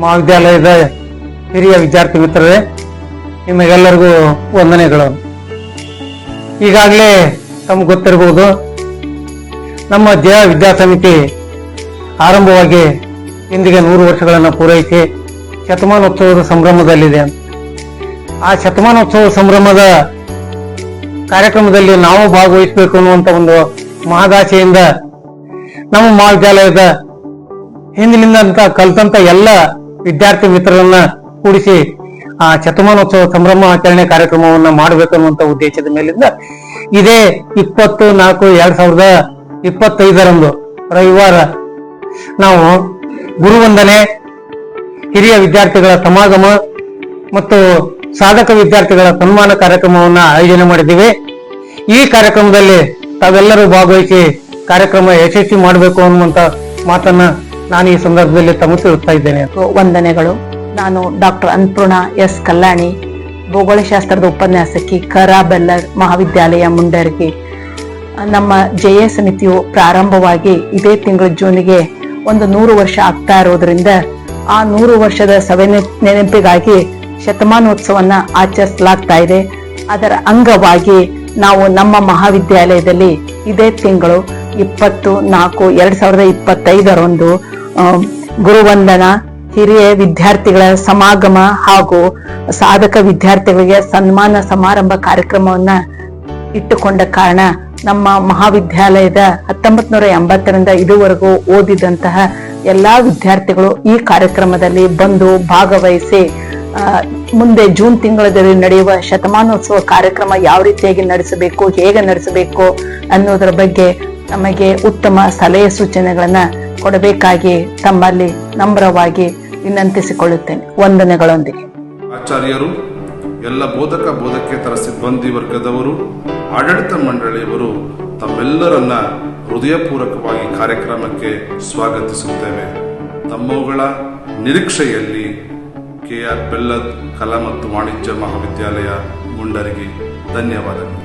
ಮಹಾವಿದ್ಯಾಲಯದ ಹಿರಿಯ ವಿದ್ಯಾರ್ಥಿ ಮಿತ್ರರೇ, ನಿಮಗೆಲ್ಲರಿಗೂ ವಂದನೆಗಳು. ಈಗಾಗಲೇ ತಮ್ಗೆ ಗೊತ್ತಿರಬಹುದು, ನಮ್ಮ ಜಯ ವಿದ್ಯಾಸಮಿತಿ ಆರಂಭವಾಗಿ ಇಂದಿಗೆ ನೂರು ವರ್ಷಗಳನ್ನು ಪೂರೈಸಿ ಶತಮಾನೋತ್ಸವದ ಸಂಭ್ರಮದಲ್ಲಿದೆ ಆ ಶತಮಾನೋತ್ಸವ ಸಂಭ್ರಮದ ಕಾರ್ಯಕ್ರಮದಲ್ಲಿ ನಾವು ಭಾಗವಹಿಸಬೇಕು ಅನ್ನುವಂತ ಒಂದು ಮಹದಾಸೆಯಿಂದ ನಮ್ಮ ಮಹಾವಿದ್ಯಾಲಯದ ಹಿಂದಿನಿಂದ ಕಲ್ತಂತ ಎಲ್ಲ ವಿದ್ಯಾರ್ಥಿ ಮಿತ್ರರನ್ನ ಕೂಡಿಸಿ ಆ ಶತಮಾನೋತ್ಸವ ಸಂಭ್ರಮ ಆಚರಣೆ ಕಾರ್ಯಕ್ರಮವನ್ನ ಮಾಡಬೇಕು ಅನ್ನುವಂತ ಉದ್ದೇಶದ ಮೇಲಿಂದ ಇದೇ ಇಪ್ಪತ್ತು ನಾಲ್ಕು ಎರಡ್ ಸಾವಿರದ ಇಪ್ಪತ್ತೈದರಂದು ರವಿವಾರ ನಾವು ಗುರುವಂದನೆ ಹಿರಿಯ ವಿದ್ಯಾರ್ಥಿಗಳ ಸಮಾಗಮ ಮತ್ತು ಸಾಧಕ ವಿದ್ಯಾರ್ಥಿಗಳ ಸನ್ಮಾನ ಕಾರ್ಯಕ್ರಮವನ್ನ ಆಯೋಜನೆ ಮಾಡಿದ್ದೀವಿ. ಈ ಕಾರ್ಯಕ್ರಮದಲ್ಲಿ ತಾವೆಲ್ಲರೂ ಭಾಗವಹಿಸಿ ಕಾರ್ಯಕ್ರಮ ಯಶಸ್ವಿ ಮಾಡಬೇಕು ಅನ್ನುವಂತ ಮಾತನ್ನ ನಾನು ಈ ಸಂದರ್ಭದಲ್ಲಿ ತಮ್ಮ ತಿಳಿಸ್ತಾ ಇದ್ದೇನೆ ವಂದನೆಗಳು. ನಾನು ಡಾಕ್ಟರ್ ಅನ್ನಪೂರ್ಣ ಎಸ್ ಕಲ್ಯಾಣಿ, ಭೌಗೋಳಶಾಸ್ತ್ರದ ಉಪನ್ಯಾಸಕಿ ಕರಾಬೆಲ್ಲ ಬೆಲ್ಲರ್ ಮಹಾವಿದ್ಯಾಲಯ ಮುಂಡರ್ಗಿ. ನಮ್ಮ ಜಯ ಸಮಿತಿಯು ಪ್ರಾರಂಭವಾಗಿ ಇದೇ ತಿಂಗಳ ಜೂನ್ಗೆ ಒಂದು ನೂರು ವರ್ಷ ಆಗ್ತಾ ಇರೋದ್ರಿಂದ ಆ ನೂರು ವರ್ಷದ ಸವೆ ನೆನಪಿಗಾಗಿ ಶತಮಾನೋತ್ಸವನ್ನ ಆಚರಿಸಲಾಗ್ತಾ ಇದೆ. ಅದರ ಅಂಗವಾಗಿ ನಾವು ನಮ್ಮ ಮಹಾವಿದ್ಯಾಲಯದಲ್ಲಿ ಇದೇ ತಿಂಗಳು ಇಪ್ಪತ್ತು ನಾಲ್ಕು ಎರಡ್ ಸಾವಿರದ ಇಪ್ಪತ್ತೈದರಂದು ಗುರುವಂದನ, ಹಿರಿಯ ವಿದ್ಯಾರ್ಥಿಗಳ ಸಮಾಗಮ ಹಾಗೂ ಸಾಧಕ ವಿದ್ಯಾರ್ಥಿಗಳಿಗೆ ಸನ್ಮಾನ ಸಮಾರಂಭ ಕಾರ್ಯಕ್ರಮವನ್ನ ಇಟ್ಟುಕೊಂಡ ಕಾರಣ ನಮ್ಮ ಮಹಾವಿದ್ಯಾಲಯದ ಹತ್ತೊಂಬತ್ ನೂರ ಎಂಬತ್ತರಿಂದ ಇದುವರೆಗೂ ಓದಿದಂತಹ ಎಲ್ಲಾ ವಿದ್ಯಾರ್ಥಿಗಳು ಈ ಕಾರ್ಯಕ್ರಮದಲ್ಲಿ ಬಂದು ಭಾಗವಹಿಸಿ ಮುಂದೆ ಜೂನ್ ತಿಂಗಳಲ್ಲಿ ನಡೆಯುವ ಶತಮಾನೋತ್ಸವ ಕಾರ್ಯಕ್ರಮ ಯಾವ ರೀತಿಯಾಗಿ ನಡೆಸಬೇಕು, ಹೇಗೆ ನಡೆಸಬೇಕು ಅನ್ನೋದರ ಬಗ್ಗೆ ನಮಗೆ ಉತ್ತಮ ಸಲಹೆ ಸೂಚನೆಗಳನ್ನ ಕೊಡಬೇಕಾಗಿ ತಮ್ಮಲ್ಲಿ ನಮ್ರವಾಗಿ ವಿನಂತಿಸಿಕೊಳ್ಳುತ್ತೇನೆ. ವಂದನೆಗಳೊಂದಿಗೆ. ಆಚಾರ್ಯರು, ಎಲ್ಲ ಬೋಧಕ ಬೋಧಕೇತರ ಸಿಬ್ಬಂದಿ ವರ್ಗದವರು, ಆಡಳಿತ ಮಂಡಳಿಯವರು ತಮ್ಮೆಲ್ಲರನ್ನ ಹೃದಯಪೂರ್ವಕವಾಗಿ ಕಾರ್ಯಕ್ರಮಕ್ಕೆ ಸ್ವಾಗತಿಸುತ್ತೇವೆ. ತಮ್ಮವುಗಳ ನಿರೀಕ್ಷೆಯಲ್ಲಿ ಕೆಆರ್ ಬೆಲ್ಲದ್ ಕಲಾ ಮತ್ತು ವಾಣಿಜ್ಯ ಮಹಾವಿದ್ಯಾಲಯ ಮುಂಡರಿಗೆ ಧನ್ಯವಾದಗಳು.